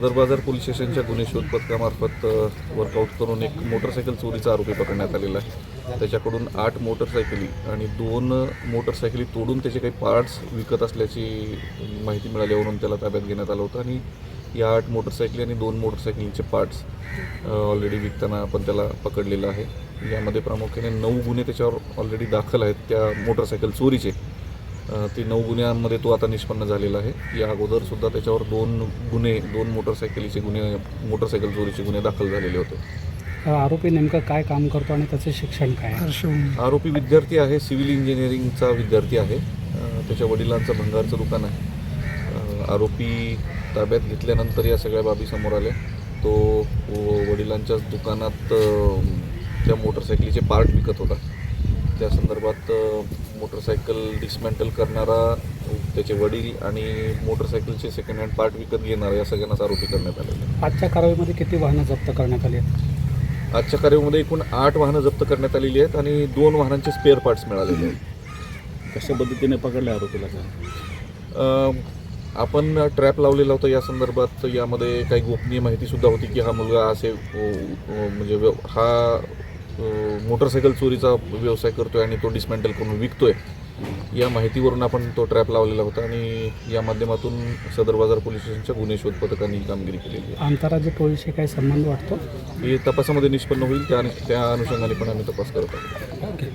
सदर बाजार पोलीस स्टेशनच्या गुन्हे शोध पथकामार्फत वर्कआउट करून एक मोटरसायकल चोरीचा आरोपी पकडण्यात आलेला आहे. त्याच्याकडून आठ मोटरसायकली आणि दोन मोटरसायकली तोडून त्याचे काही पार्ट्स विकत असल्याची माहिती मिळाल्यावरून त्याला ताब्यात घेण्यात आलं होतं. आणि या आठ मोटरसायकली आणि दोन मोटरसायकलींचे पार्ट्स ऑलरेडी विकताना आपण त्याला पकडलेलं आहे. यामध्ये प्रामुख्याने नऊ गुन्हे त्याच्यावर ऑलरेडी दाखल आहेत त्या मोटरसायकल चोरीचे. ती नऊ गुन्ह्यांमध्ये तो आता निष्पन्न झालेला आहे. या अगोदर सुद्धा त्याच्यावर दोन गुन्हे दोन मोटरसायकलीचे गुन्हे मोटरसायकल चोरीचे गुन्हे दाखल झालेले होते. आरोपी नेमकं काय काम करतो आणि त्याचं शिक्षण काय आहे? आरोपी विद्यार्थी आहे सिव्हिल इंजिनिअरिंगचा विद्यार्थी आहे. त्याच्या वडिलांचं भंगारचं दुकान आहे. आरोपी ताब्यात घेतल्यानंतर या सगळ्या बाबी समोर आल्या. तो व- वडिलांच्याच दुकानात त्या मोटरसायकलीचे पार्ट विकत होता. त्या संदर्भात मोटरसायकल डिसमॅन्टल करणारा त्याचे वडील आणि मोटरसायकलचे सेकंड हँड पार्ट विकत घेणारा या सगळ्यांनाच आरोपी करण्यात आलेला आहे आजच्या कारवाईमध्ये किती वाहनं जप्त करण्यात आली आहेत? आजच्या कार्यक्रमामध्ये एकूण आठ वाहनं जप्त करण्यात आलेली आहेत आणि दोन वाहनांचे स्पेअर पार्ट्स मिळालेले आहेत. कशा पद्धतीने पकडल्या आरोपीला काय? आपण ट्रॅप लावलेला होता या संदर्भात यामध्ये काही गोपनीय माहितीसुद्धा होती की हा मुलगा असे म्हणजे व्यव- हा मोटरसायकल चोरीचा व्यवसाय करतोय आणि तो डिसमेंटल करून विकतोय या माहितीवरून आपण तो ट्रॅप लावलेला होता आणि या माध्यमातून सदर बाजार पोलीस स्टेशनच्या गुन्हे शोध पथकाने ही कामगिरी केलेली आंतरराज्य टोळीशी काही संबंध वाटतो? आहे ही तपासामध्ये निष्पन्न होईल त्या त्या अनुषंगाने पण आम्ही तपास करत आहोत. ओके.